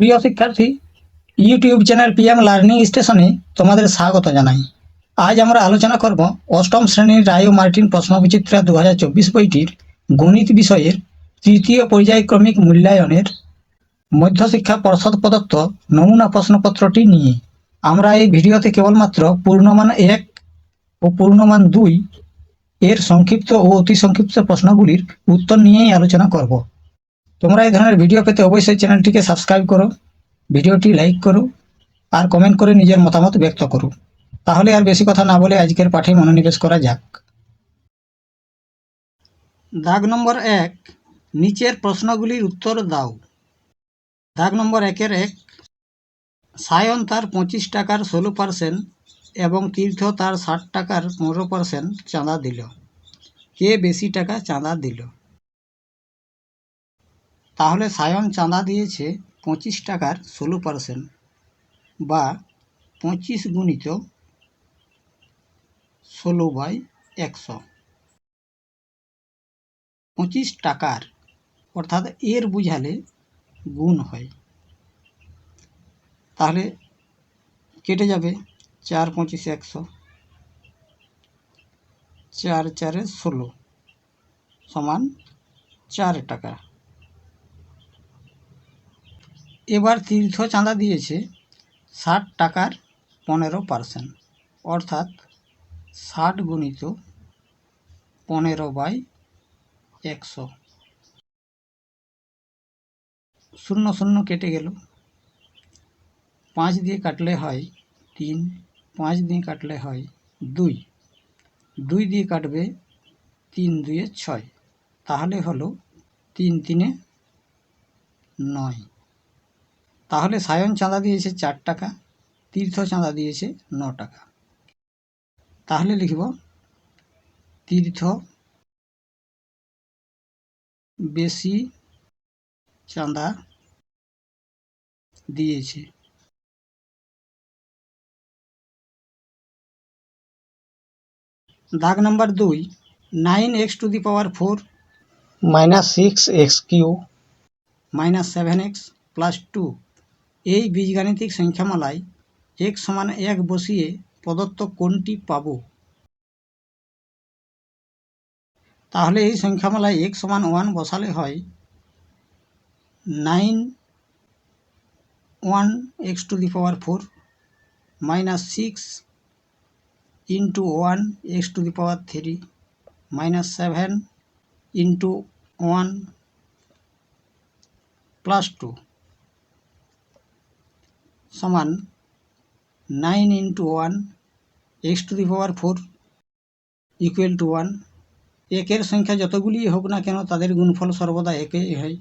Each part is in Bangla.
প্রিয় শিক্ষার্থী ইউটিউব চ্যানেল পিএম লার্নিং স্টেশনে তোমাদের স্বাগত জানাই। আজ আমরা আলোচনা করব অষ্টম শ্রেণির রায় মার্টিন প্রশ্নবিচিত্রা দু হাজার চব্বিশ বইটির গণিত বিষয়ের তৃতীয় পর্যায়ক্রমিক মূল্যায়নের মধ্যশিক্ষা পর্ষদ প্রদত্ত নমুনা প্রশ্নপত্রটি নিয়ে। আমরা এই ভিডিওতে কেবলমাত্র পূর্ণমান এক ও পূর্ণমান দুই এর সংক্ষিপ্ত ও অতি সংক্ষিপ্ত প্রশ্নগুলির উত্তর নিয়েই আলোচনা করব। তোমরা এই ধরনের ভিডিও পেতে অবশ্যই চ্যানেলটিকে সাবস্ক্রাইব করো ভিডিওটি লাইক করো, আর কমেন্ট করে নিজের মতামত ব্যক্ত করো। তাহলে আর বেশি কথা না বলে আজকের পাঠে মনোনিবেশ করা যাক। দাগ নম্বর এক, নিচের প্রশ্নগুলির উত্তর দাও। দাগ নম্বর একের এক, সায়ন তার পঁচিশ টাকার ষোলো পার্সেন্ট এবং তীর্থ তার ষাট টাকার পনেরো পার্সেন্ট চাঁদা দিল। কে বেশি টাকা চাঁদা দিল? তাহলে সায়ন চাঁদা দিয়েছে পঁচিশ টাকার ষোলো পার্সেন্ট বা পঁচিশ গুণিত ষোলো বাই একশো। পঁচিশ টাকার, অর্থাৎ এর বুঝালে গুণ হয়। তাহলে কেটে যাবে চার পঁচিশ একশো, চার চারে ষোলো সমান চার টাকা। এবার তীর্থ চাঁদা দিয়েছে ষাট টাকার পনেরো পার্সেন্ট অর্থাৎ ষাট গুণিত পনেরো বাই একশো। শূন্য শূন্য কেটে গেল। পাঁচ দিয়ে কাটলে হয় তিন, পাঁচ দিয়ে কাটলে হয় দুই দুই দিয়ে কাটবে তিন দুয়ে ছয়, তাহলে হলো তিন তিনে নয়। তাহলে সায়ন চাঁদা দিয়েছে চার টাকা তীর্থ চাঁদা দিয়েছে ন টাকা। তাহলে লিখব তীর্থ বেশি চাঁদা দিয়েছে। দাগ নাম্বার দুই nine x to the power four minus six x cube minus seven x plus two. এই বীজগাণিতিক সংখ্যামালায় এক সমান এক বসিয়ে প্রদত্ত কোনটি পাব। তাহলে এই সংখ্যামালায় এক সমান ওয়ান বসালে হয় nine one x to the power four minus six into one x to the power three minus seven into one plus two. সমান nine into one, x to the power four equal to one. একের সংখ্যা যতগুলি হোক না কেন, তাদের গুণফল সর্বদা একই হয়।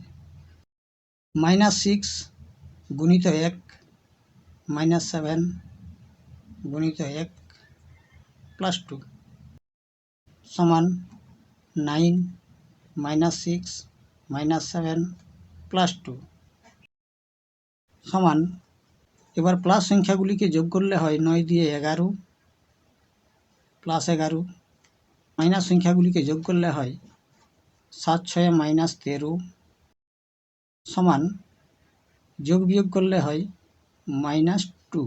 মাইনাস সিক্স গুণিত এক, মাইনাস সেভেন গুণিত এক প্লাস টু। সমান nine minus six minus seven plus two. সমান এবার প্লাস সংখ্যাগুলিকে যোগ করলে হয় নয় দিয়ে এগারো প্লাস এগারো মাইনাস সংখ্যাগুলিকে যোগ করলে হয় সাত ছয় মাইনাস তেরো সমান যোগ বিয়োগ করলে হয় মাইনাস টু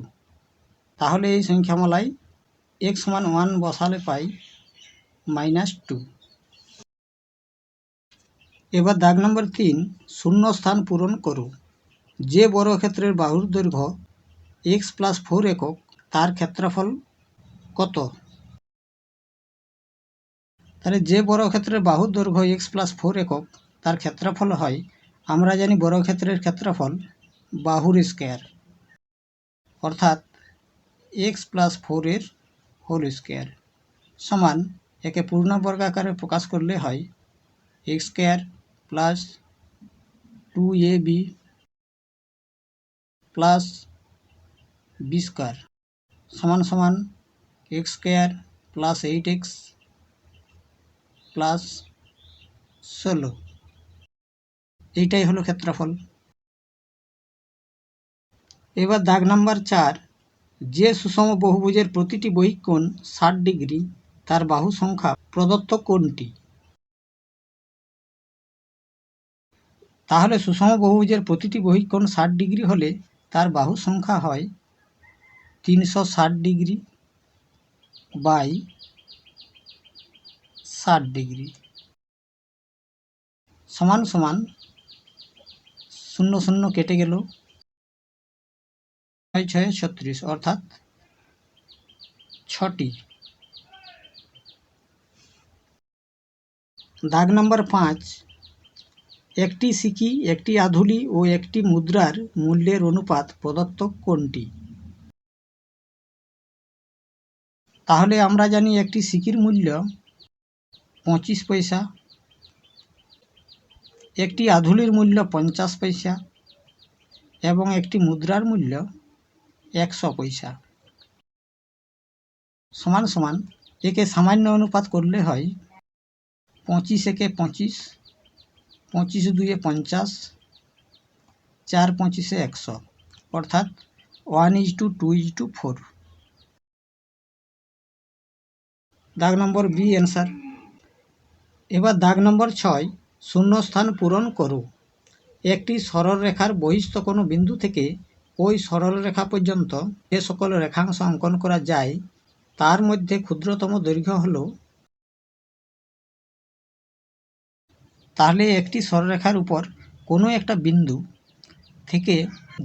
তাহলে এই সংখ্যামালায় এক সমান ওয়ান বসালে পাই মাইনাস টু এবার দাগ নম্বর তিন, শূন্য স্থান পূরণ করো। যে বর্গক্ষেত্রের বাহুর দৈর্ঘ্য এক্স প্লাস ফোর একক, তার ক্ষেত্রফল কত? তাহলে যে বর্গক্ষেত্রের বাহুর দৈর্ঘ্য এক্স প্লাস ফোর একক, তার ক্ষেত্রফল হয়, আমরা জানি বর্গক্ষেত্রের ক্ষেত্রফল বাহুর স্কোয়ার। অর্থাৎ এক্স প্লাস ফোরের হোল স্কোয়ার সমান একে পূর্ণবর্গ আকারে প্রকাশ করলে হয় x square plus two a b plus b square সমান সমান x square plus eight x plus ষোলো। এইটাই হলো ক্ষেত্রফল। এবার দাগ নাম্বার চার, যে সুষম বহুভুজের প্রতিটি বহিকোণ ষাট ডিগ্রি, তার বাহু সংখ্যা প্রদত্ত কোনটি তাহলে সুষম বহুভুজের প্রতিটি বহিকোণ ষাট ডিগ্রি হলে তার বাহু সংখ্যা হয় তিনশো ষাট ডিগ্রি বাই ষাট ডিগ্রি। সমান সমান শূন্য শূন্য কেটে গেল ছয় ছয় ছত্রিশ, অর্থাৎ ছটি। দাগ নম্বর পাঁচ, একটি সিকি, একটি আধুলি ও একটি মুদ্রার মূল্যের অনুপাত প্রদত্ত কোনটি? তাহলে আমরা জানি একটি সিকির মূল্য পঁচিশ পয়সা, একটি আধুলির মূল্য পঞ্চাশ পয়সা এবং একটি মুদ্রার মূল্য একশো পয়সা। সমান সমান, একে সামান্য অনুপাত করলে হয় পঁচিশ একে পঁচিশ পঁচিশ দুয়ে পঞ্চাশ, চার পঁচিশে একশো। অর্থাৎ one is to two is to four. দাগ নম্বর বি অ্যান্সার এবার দাগ নম্বর ছয়, শূন্যস্থান পূরণ করো। একটি সরলরেখার বহিস্থ কোনো বিন্দু থেকে ওই সরলরেখা পর্যন্ত যে সকল রেখাংশ অঙ্কন করা যায়, তার মধ্যে ক্ষুদ্রতম দৈর্ঘ্য হল। তাহলে একটি সরলরেখার উপর কোনো একটা বিন্দু থেকে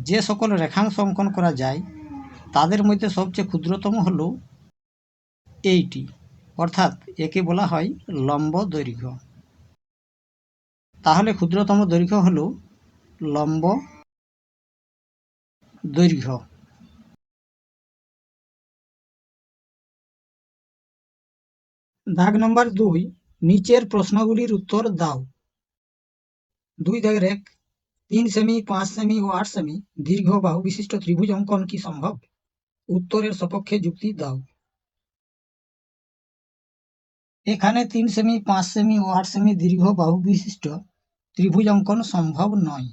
যে সকল রেখাংশ অঙ্কন করা যায়, তাদের মধ্যে সবচেয়ে ক্ষুদ্রতম হল এইটি। অর্থাৎ একে বলা হয় লম্ব দৈর্ঘ্য। তাহলে ক্ষুদ্রতম দৈর্ঘ্য হল লম্ব দৈর্ঘ্য। দাগ নম্বর দুই, নিচের প্রশ্নগুলির উত্তর দাও। দুই দাগের এক, তিন সেমি, পাঁচ সেমি ও আট সেমি দীর্ঘ বাহু বিশিষ্ট ত্রিভুজ অঙ্কন কি সম্ভব? উত্তরের সপক্ষে যুক্তি দাও। এখানে তিন সেমি পাঁচ সেমি ও আট সেমি দীর্ঘ বাহু বিশিষ্ট ত্রিভুজ অঙ্কন সম্ভব নয়।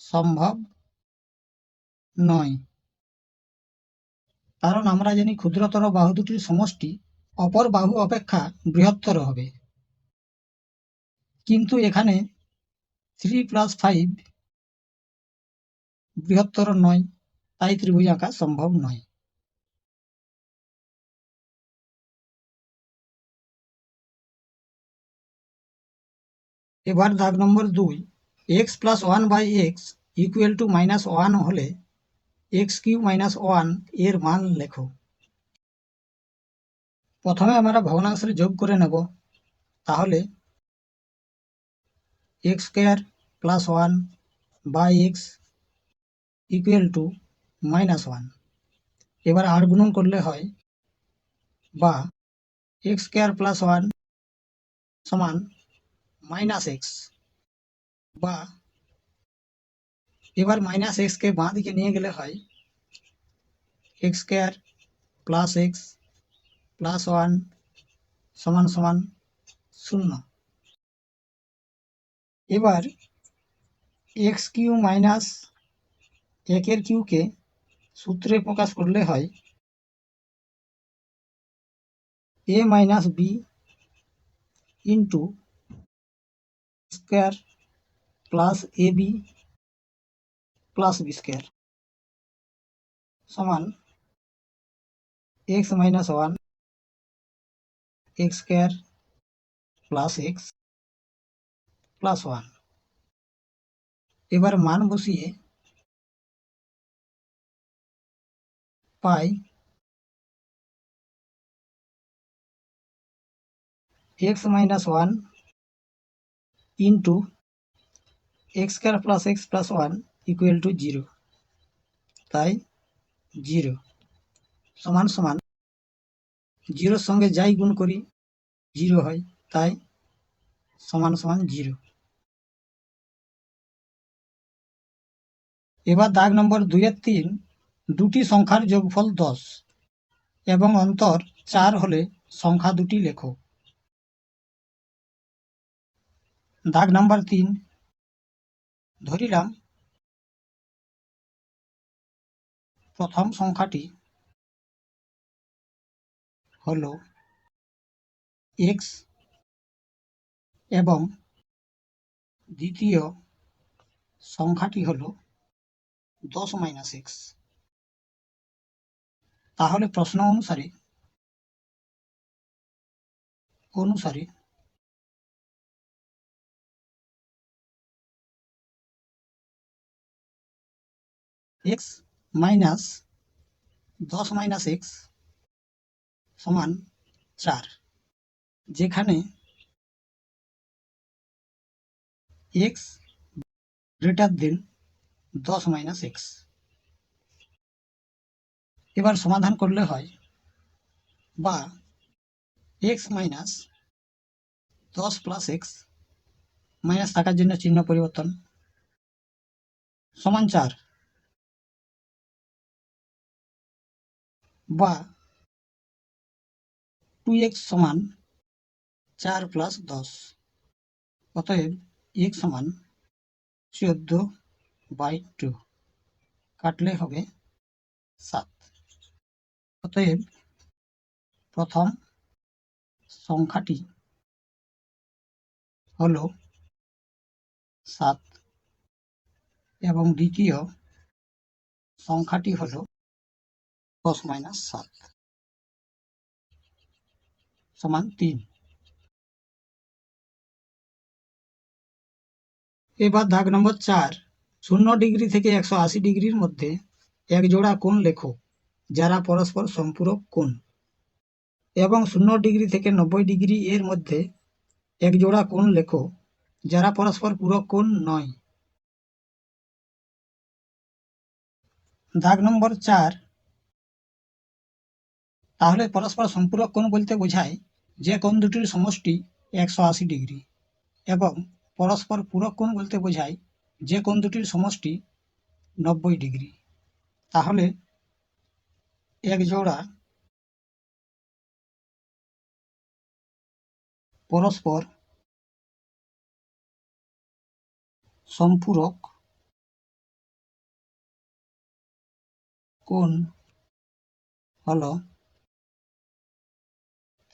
সম্ভব নয়। কারণ আমরা জানি ক্ষুদ্রতর বাহু দুটির সমষ্টি অপর বাহু অপেক্ষা বৃহত্তর হবে। কিন্তু এখানে থ্রি প্লাস ফাইভ বৃহত্তর নয়, তাই ত্রিভুজ আঁকা সম্ভব নয়। এবার দাগ নম্বর দুই। X plus one by x equal to minus one হলে এক্স কিউ মাইনাস ওয়ানের মান লেখো। প্রথমে আমরা ভগ্নাংশের যোগ করে নেব। তাহলে x square plus one by x equal to minus one এবার আট গুণন করলে হয় বা এক্স স্কোয়ার প্লাস ওয়ান সমান মাইনাস এক্স বা এবার মাইনাস এক্সকে বাঁ দিকে নিয়ে গেলে হয় x square plus x plus one সমান সমান শূন্য এবার এক্স কিউ মাইনাস একের কিউকে সূত্রে প্রকাশ করলে হয় a minus b into square plus a b plus b square সমান x minus one x square plus x plus one এবার মান বসিয়ে পাই x minus one into x square plus x plus one equal to zero তাই জিরো সমান সমান জিরোর সঙ্গে যাই গুণ করি জিরো হয়, তাই সমান সমান জিরো এবার দাগ নম্বর দুইয়ের তিন, দুটি সংখ্যার যোগফল দশ এবং অন্তর চার হলে সংখ্যা দুটি লেখো। দাগ নাম্বার তিন। ধরিলাম, প্রথম সংখ্যাটি হল এক্স এবং দ্বিতীয় সংখ্যাটি হল দশ মাইনাস এক্স তাহলে প্রশ্ন অনুসারে অনুসারে এক্স মাইনাস দশ মাইনাস এক্স সমান চার, যেখানে এক্স গ্রেটার দেন দশ মাইনাস এক্স এবার সমাধান করলে হয় বা এক্স মাইনাস দশ প্লাস এক্স মাইনাস থাকার জন্য চিহ্ন পরিবর্তন সমান চার। বা টু এক্স সমান চার প্লাস দশ। অতএব এক্স সমান চোদ্দ বাই টু কাটলে হবে সাত। অতএব প্রথম সংখ্যাটি হল সাত এবং দ্বিতীয় সংখ্যাটি হল দশ মাইনাস সাত সমান তিন এবার দাগ নম্বর চার, শূন্য ডিগ্রি থেকে একশো আশি ডিগ্রির মধ্যে এক জোড়া কোণ লেখো, যারা পরস্পর সম্পূরক কোণ। এবং শূন্য ডিগ্রি থেকে নব্বই ডিগ্রি এর মধ্যে এক জোড়া কোণ লেখো, যারা পরস্পর পূরক কোণ নয়। দাগ নম্বর চার তাহলে পরস্পর সম্পূরক কোণ বলতে বোঝায় যে কোণ দুটির সমষ্টি একশো আশি ডিগ্রি। এবং পরস্পর পূরক কোণ বলতে বোঝায় যে কোণ দুটির সমষ্টি নব্বই ডিগ্রি। তাহলে এক জোড়া পরস্পর সম্পূরক কোণ হল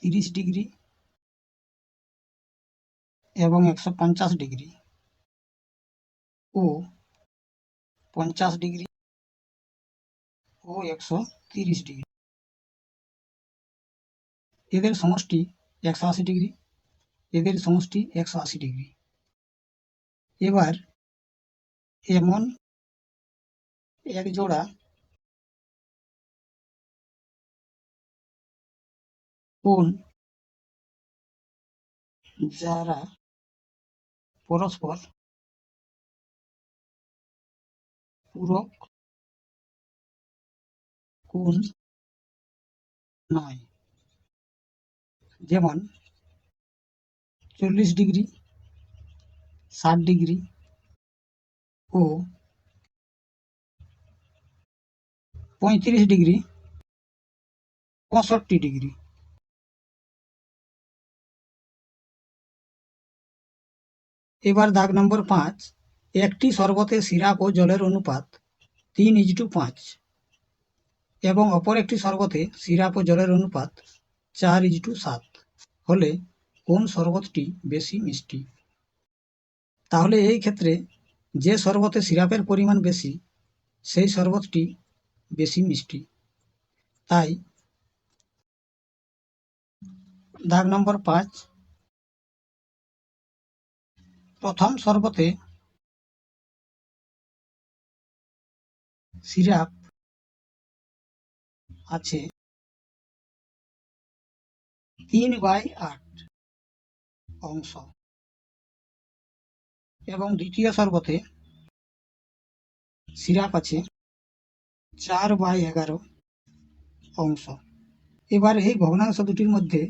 তিরিশ ডিগ্রি এবং একশো পঞ্চাশ ডিগ্রি ও পঞ্চাশ ডিগ্রি ও একশো তিরিশ ডিগ্রি এদের সমষ্টি একশো আশি ডিগ্রি এদের সমষ্টি একশো আশি ডিগ্রি এবার এমন এক জোড়া কোণ যারা পরস্পর পূরক কোণ নয়। যেমন চল্লিশ ডিগ্রি, ষাট ডিগ্রি ও পঁয়ত্রিশ ডিগ্রি, পঁয়ষট্টি ডিগ্রি। এবার দাগ নম্বর পাঁচ, একটি শরবতে সিরাপ ও জলের অনুপাত তিন ইজ টু পাঁচ এবং অপর একটি শরবতে সিরাপ ও জলের অনুপাত চার ইজ টু সাত। হলে কোন শরবতটি বেশি মিষ্টি? তাহলে এই ক্ষেত্রে যে শরবতে সিরাপের পরিমাণ বেশি, সেই শরবতটি বেশি মিষ্টি। তাই দাগ নম্বর পাঁচ প্রথম শরবতে সিরাপ আছে। তিন বাই আট অংশ। এবং দ্বিতীয় শরবতে সিরাপ আছে, চার বাই এগারো অংশ। এবার এই ভগ্নাংশ দুটির মধ্যে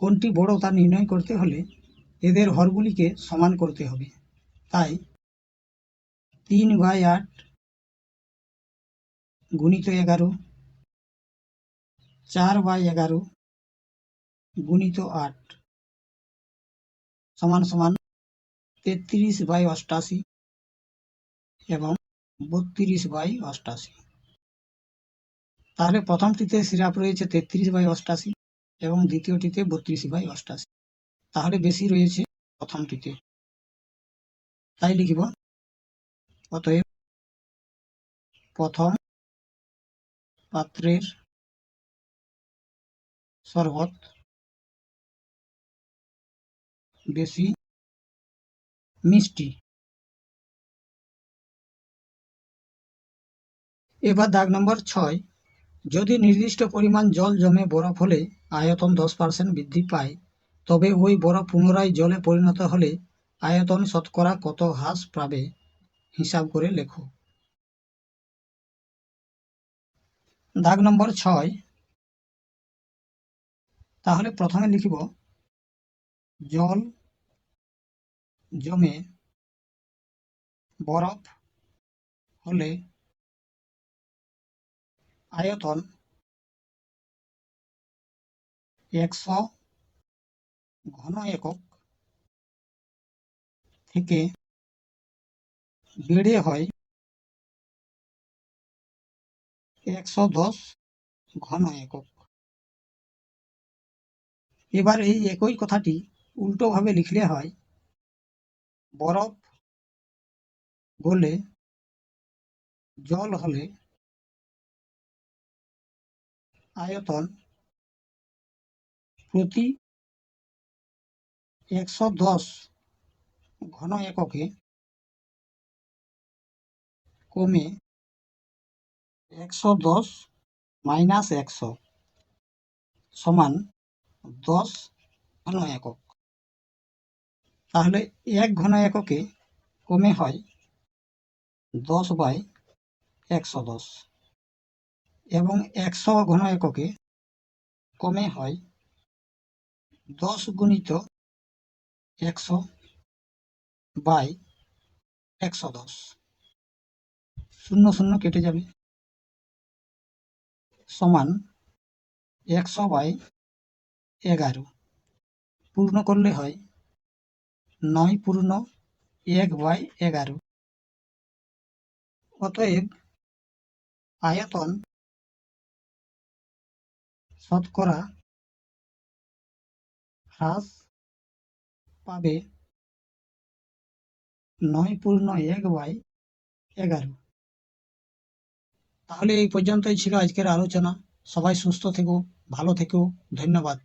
কোনটি বড় তা নির্ণয় করতে হলে এদের হরগুলিকে সমান করতে হবে। তাই তিন বাই আট গুণিত এগারো, চার বাই এগারো গুণিত আট, সমান সমান তেত্রিশ বাই অষ্টাশি এবং বত্রিশ বাই অষ্টাশি। তাহলে প্রথমটিতে সিরাপ রয়েছে তেত্রিশ বাই অষ্টাশি এবং দ্বিতীয়টিতে বত্রিশ বাই অষ্টাশি। তাহলে বেশি রয়েছে প্রথমটিতে তাই লিখিব, অতএব প্রথম পাত্রের শরবত বেশি মিষ্টি। এবার দাগ নম্বর ছয়, যদি নির্দিষ্ট পরিমাণ জল জমে বরফ হলে আয়তন দশ পার্সেন্ট বৃদ্ধি পায় তবে ওই বরফ পুনরায় জলে পরিণত হলে আয়তন শতকরা কত হ্রাস পাবে? হিসাব করে লেখো। দাগ নম্বর ছয়। তাহলে প্রথমে লিখিব, জল জমে বরফ হলে আয়তন একশো ঘন একক থেকে বেড়ে হয় একশো দশ ঘন একক এবার এই একই কথাটি উল্টোভাবে লিখলে হয়, বরফ গলে জল হলে আয়তন প্রতি একশো দশ ঘন এককে কমে একশো দশ মাইনাস একশো সমান দশ ঘন একক। তাহলে এক ঘন এককে কমে হয় দশ বাই একশো দশ এবং একশো ঘন এককে কমে হয় দশ গুণিত একশো বাই একশো দশ। শূন্য শূন্য কেটে যাবে। সমান একশো বাই এগারো। পূর্ণ করলে হয় নয় পূর্ণ এক বাই এগারো। অতএব আয়তন শতকরা হ্রাস পাবে নয় পূর্ণ এক বাই এগারো। তাহলে এই পর্যন্তই ছিল আজকের আলোচনা। সবাই সুস্থ থেকো, ভালো থেকো। ধন্যবাদ।